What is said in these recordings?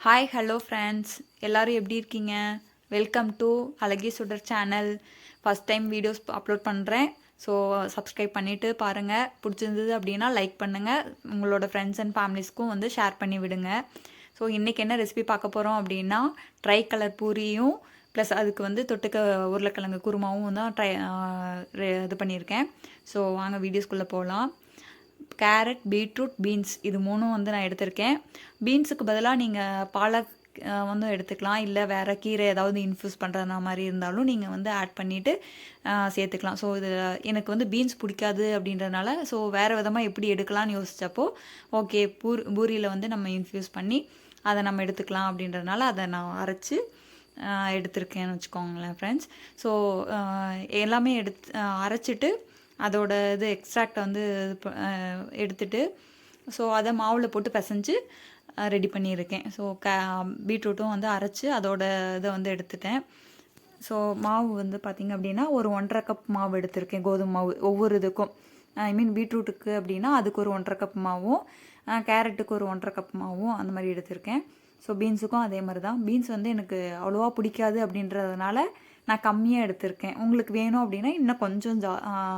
Hi hello friends எல்லாரும் எப்படி இருக்கீங்க? வெல்கம் டு அழகி Sudar channel first time videos upload பண்ணுறேன் ஸோ சப்ஸ்கிரைப் பண்ணிவிட்டு பாருங்கள் பிடிச்சிருந்தது அப்படின்னா லைக் பண்ணுங்கள் உங்களோட ஃப்ரெண்ட்ஸ் அண்ட் ஃபேமிலிஸ்க்கும் வந்து ஷேர் பண்ணி விடுங்க. ஸோ இன்றைக்கி என்ன ரெசிபி பார்க்க போகிறோம் அப்படின்னா ட்ரை கலர் பூரியும் ப்ளஸ் அதுக்கு வந்து தொட்டுக்க உருளைக்கிழங்கு குருமாவும் தான் ட்ரை இது பண்ணியிருக்கேன். ஸோ வாங்க வீடியோஸ்குள்ளே போகலாம் கேரட் பீட்ரூட் பீன்ஸ் இது மூணும் வந்து நான் எடுத்திருக்கேன். பீன்ஸுக்கு பதிலாக நீங்கள் பாலக் வந்து எடுத்துக்கலாம். இல்லை வேறு கீரை ஏதாவது இன்ஃப்யூஸ் பண்ணுற மாதிரி இருந்தாலும் நீங்கள் வந்து ஆட் பண்ணிவிட்டு சேர்த்துக்கலாம். ஸோ இது எனக்கு வந்து பீன்ஸ் பிடிக்காது அப்படின்றதுனால ஸோ வேறு விதமாக எப்படி எடுக்கலாம்னு யோசித்தப்போ ஓகே பூர் பூரியில் வந்து நம்ம இன்ஃப்யூஸ் பண்ணி அதை நம்ம எடுத்துக்கலாம் அப்படின்றதுனால அதை நான் அரைச்சி எடுத்திருக்கேன்னு வச்சுக்கோங்களேன் ஃப்ரெண்ட்ஸ் ஸோ எல்லாமே எடுத்து அரைச்சிட்டு அதோட இது எக்ஸ்ட்ராக்டை வந்து எடுத்துட்டு ஸோ அதை மாவில் போட்டு பிசைஞ்சு ரெடி பண்ணியிருக்கேன். ஸோ க பீட்ரூட்டும் வந்து அரைச்சி அதோட இதை வந்து எடுத்துட்டேன். ஸோ மாவு வந்து பார்த்திங்க அப்படின்னா ஒரு ஒன்றரை கப் மாவு எடுத்திருக்கேன் கோதுமை மாவு ஒவ்வொரு இதுக்கும். ஐ மீன் பீட்ரூட்டுக்கு அப்படின்னா அதுக்கு ஒரு ஒன்றரை கப் மாவும் கேரட்டுக்கு ஒரு ஒன்றரை கப் மாவும் அந்த மாதிரி எடுத்திருக்கேன். ஸோ பீன்ஸுக்கும் அதே மாதிரி தான். பீன்ஸ் வந்து எனக்கு அவ்வளோவா பிடிக்காது அப்படின்றதுனால நான் கம்மியாக எடுத்திருக்கேன். உங்களுக்கு வேணும் அப்படின்னா இன்னும் கொஞ்சம் ஜா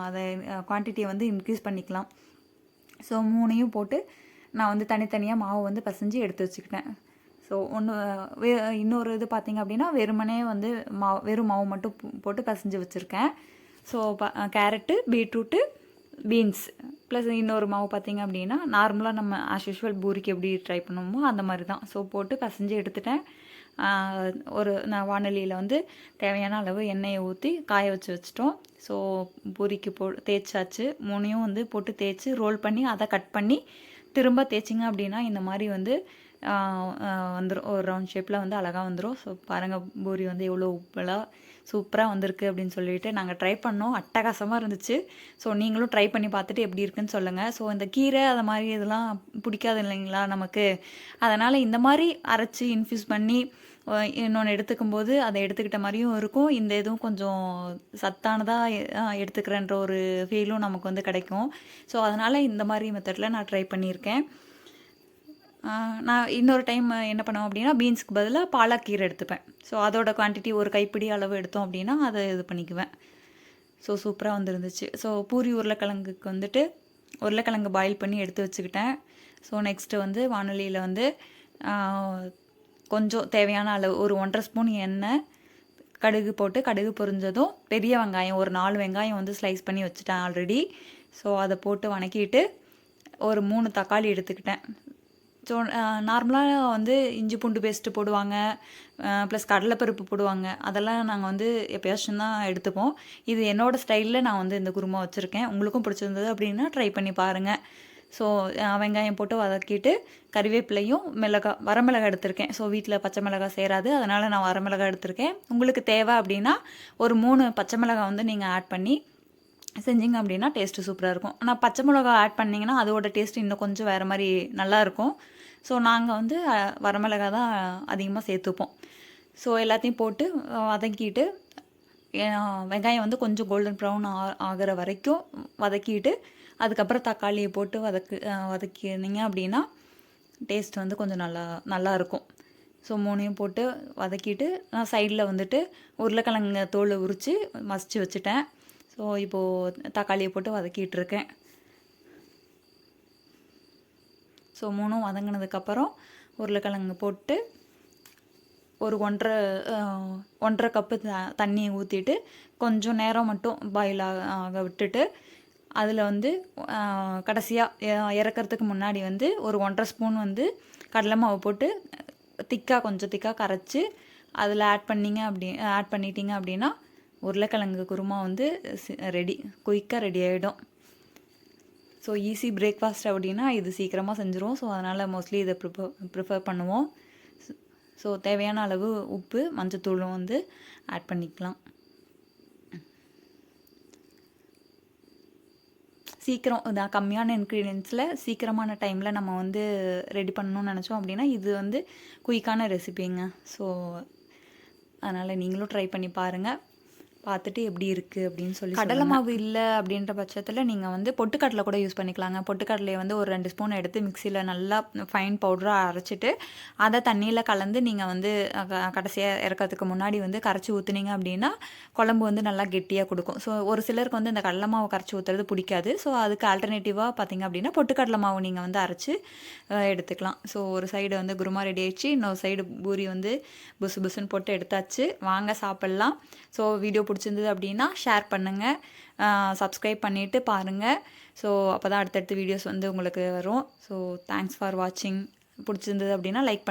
அதை குவான்டிட்டியை வந்து இன்க்ரீஸ் பண்ணிக்கலாம். ஸோ மூணையும் போட்டு நான் வந்து தனித்தனியாக மாவு வந்து பசைஞ்சு எடுத்து வச்சுக்கிட்டேன். ஸோ ஒன்று வே இன்னொரு இது பார்த்திங்க அப்படின்னா வெறுமனே வந்து மாவு வெறும் மாவு மட்டும் போட்டு பசைஞ்சு வச்சுருக்கேன். ஸோ ப கேரட்டு பீட்ரூட்டு பீன்ஸ். ப்ளஸ் இன்னொரு மாவு பார்த்தீங்க அப்படின்னா நார்மலாக நம்ம ஆஸ் யூஷுவல் பூரிக்கு எப்படி ட்ரை பண்ணுவோமோ அந்த மாதிரி தான் ஸோ போட்டு பசைஞ்சு எடுத்துட்டேன். ஒரு நான் வானொலியில் வந்து தேவையான அளவு எண்ணெயை ஊற்றி காய வச்சு வச்சிட்டோம். ஸோ பூரிக்கு போ தேய்ச்சாச்சு. மூணையும் வந்து போட்டு தேய்ச்சி ரோல் பண்ணி அதை கட் பண்ணி திரும்ப தேய்ச்சிங்க அப்படின்னா இந்த மாதிரி வந்து வந்துடும் ஒரு ரவுண்ட் ஷேப்பில் வந்து அழகாக வந்துடும் ஸோ பாருங்கள் பூரி வந்து எவ்வளோ உப்பலாக சூப்பராக வந்திருக்கு அப்படின்னு சொல்லிட்டு நாங்கள் ட்ரை பண்ணோம். அட்டகாசமாக இருந்துச்சு. ஸோ நீங்களும் ட்ரை பண்ணி பார்த்துட்டு எப்படி இருக்குன்னு சொல்லுங்கள் ஸோ இந்த கீரை அது மாதிரி இதெல்லாம் பிடிக்காது இல்லைங்களா நமக்கு? அதனால் இந்த மாதிரி அரைச்சி இன்ஃப்யூஸ் பண்ணி இன்னொன்று எடுத்துக்கும் போது அதை எடுத்துக்கிட்ட மாதிரியும் இருக்கும். இந்த இதுவும் கொஞ்சம் சத்தானதாக எடுத்துக்கிறேன்ற ஒரு ஃபீலும் நமக்கு வந்து கிடைக்கும். ஸோ அதனால் இந்த மாதிரி மெத்தடில் நான் ட்ரை பண்ணியிருக்கேன். நான் இன்னொரு டைம் என்ன பண்ணுவேன் அப்படின்னா பீன்ஸ்க்கு பதிலாக பாலாக்கீரை எடுத்துப்பேன். ஸோ அதோட குவான்டிட்டி ஒரு கைப்பிடி அளவு எடுத்தோம் அப்படின்னா அதை இது பண்ணிக்குவேன். ஸோ சூப்பராக வந்துருந்துச்சு. ஸோ பூரி உருளைக்கிழங்குக்கு வந்துட்டு உருளைக்கிழங்கு பாயில் பண்ணி எடுத்து வச்சுக்கிட்டேன். ஸோ நெக்ஸ்ட்டு வந்து வானொலியில் வந்து கொஞ்சம் தேவையான அளவு ஒரு ஒன்றரை ஸ்பூன் எண்ணெய் கடுகு போட்டு கடுகு பொரிஞ்சதும் பெரிய வெங்காயம் ஒரு நாலு வெங்காயம் வந்து ஸ்லைஸ் பண்ணி வச்சுட்டேன் ஆல்ரெடி ஸோ அதை போட்டு வணக்கிட்டு ஒரு மூணு தக்காளி எடுத்துக்கிட்டேன். ஸோ நார்மலாக வந்து இஞ்சி பூண்டு பேஸ்ட்டு போடுவாங்க ப்ளஸ் கடலைப்பருப்பு போடுவாங்க. அதெல்லாம் நாங்கள் வந்து எப்பயாச்சும் தான் எடுத்துப்போம். இது என்னோடய ஸ்டைலில் நான் வந்து இந்த குருமா வச்சுருக்கேன். உங்களுக்கும் பிடிச்சிருந்தது அப்படின்னா ட்ரை பண்ணி பாருங்கள் ஸோ வெங்காயம் போட்டு வதக்கிட்டு கறிவேப்பிலையும் மிளகா வரமிளகாய் எடுத்திருக்கேன். ஸோ வீட்டில் பச்சை மிளகாய் சேராது. அதனால் நான் வரமிளகாய் எடுத்திருக்கேன். உங்களுக்கு தேவை அப்படின்னா ஒரு மூணு பச்சை மிளகாய் வந்து நீங்கள் ஆட் பண்ணி செஞ்சீங்க அப்படின்னா டேஸ்ட்டு சூப்பராக இருக்கும். ஆனால் பச்சை மிளகா ஆட் பண்ணிங்கன்னா அதோட டேஸ்ட் இன்னும் கொஞ்சம் வேறு மாதிரி நல்லாயிருக்கும் ஸோ நாங்கள் வந்து வரமிளகா தான் அதிகமாக சேர்த்துப்போம். ஸோ எல்லாத்தையும் போட்டு வதக்கிட்டு வெங்காயம் வந்து கொஞ்சம் கோல்டன் ப்ரௌன் ஆகிற வரைக்கும் வதக்கிட்டு அதுக்கப்புறம் தக்காளியை போட்டு வதக்கு வதக்கினீங்க அப்படின்னா டேஸ்ட் வந்து கொஞ்சம் நல்லா நல்லா இருக்கும். ஸோ மூணையும் போட்டு வதக்கிட்டு நான் சைடில் வந்துட்டு உருளைக்கிழங்கு தோல் உரித்து மசிச்சு வச்சுட்டேன். ஸோ இப்போது தக்காளியை போட்டு வதக்கிட்டு ஸோ மூணும் வதங்கினதுக்கப்புறம் உருளைக்கிழங்கு போட்டு ஒரு ஒன்றரை ஒன்றரை கப்பு த தண்ணியை ஊற்றிட்டு கொஞ்சம் நேரம் மட்டும் பாயில் ஆக விட்டுட்டு அதில் வந்து கடைசியாக இறக்கறதுக்கு முன்னாடி வந்து ஒரு ஒன்றரை ஸ்பூன் வந்து கடலை மாவு போட்டு திக்காக கொஞ்சம் திக்காக கரைச்சி அதில் ஆட் பண்ணீங்க அப்படி ஆட் பண்ணிட்டீங்க அப்படின்னா உருளைக்கிழங்கு குருமா வந்து ரெடி குயிக்காக ரெடி ஆகிடும் ஸோ ஈஸி பிரேக்ஃபாஸ்ட் அப்படின்னா இது சீக்கிரமாக செஞ்சுருவோம் ஸோ அதனால் மோஸ்ட்லி இதை ப்ரிஃபர் ப்ரிஃபர் பண்ணுவோம். ஸோ தேவையான அளவு உப்பு மஞ்சத்தூளும் வந்து ஆட் பண்ணிக்கலாம். சீக்கிரம் இதான் கம்மியான இன்க்ரீடியன்ஸில் சீக்கிரமான டைமில் நம்ம வந்து ரெடி பண்ணணும்னு நினச்சோம் அப்படின்னா இது வந்து குயிக்கான ரெசிபிங்க ஸோ அதனால் நீங்களும் ட்ரை பண்ணி பாருங்கள் பார்த்துட்டு எப்படி இருக்குது அப்படின்னு சொல்லி கடலை மாவு இல்லை அப்படின்ற பட்சத்தில் நீங்கள் வந்து பொட்டுக்கடலை கூட யூஸ் பண்ணிக்கலாங்க. பொட்டுக்கடலையை வந்து ஒரு ரெண்டு ஸ்பூன் எடுத்து மிக்சியில் நல்லா ஃபைன் பவுடராக அரைச்சிட்டு அதை தண்ணியில் கலந்து நீங்கள் வந்து கடைசியாக இறக்கிறதுக்கு முன்னாடி வந்து கரைச்சி ஊற்றுனீங்க அப்படின்னா குழம்பு வந்து நல்லா கெட்டியாக கொடுக்கும். ஸோ ஒரு சிலருக்கு வந்து இந்த கடலை மாவு கரைச்சி ஊற்றுறது பிடிக்காது. ஸோ அதுக்கு ஆல்டர்னேட்டிவாக பார்த்தீங்க அப்படின்னா பொட்டுக்கடலை மாவு நீங்கள் வந்து அரைச்சி எடுத்துக்கலாம். ஸோ ஒரு சைடு வந்து குருமா ரெடி ஆயிடுச்சு. இன்னொரு சைடு பூரி வந்து புசு புசுன்னு போட்டு எடுத்தாச்சு. வாங்க சாப்பிட்லாம். ஸோ வீடியோ பிடிச்சிருந்தது அப்படின்னா ஷேர் பண்ணுங்கள் சப்ஸ்கிரைப் பண்ணிவிட்டு பாருங்கள் ஸோ அப்போ தான் அடுத்தடுத்த வீடியோஸ் வந்து உங்களுக்கு வரும். ஸோ தேங்க்ஸ் ஃபார் வாட்சிங் பிடிச்சிருந்தது அப்படின்னா லைக் பண்ணுங்கள்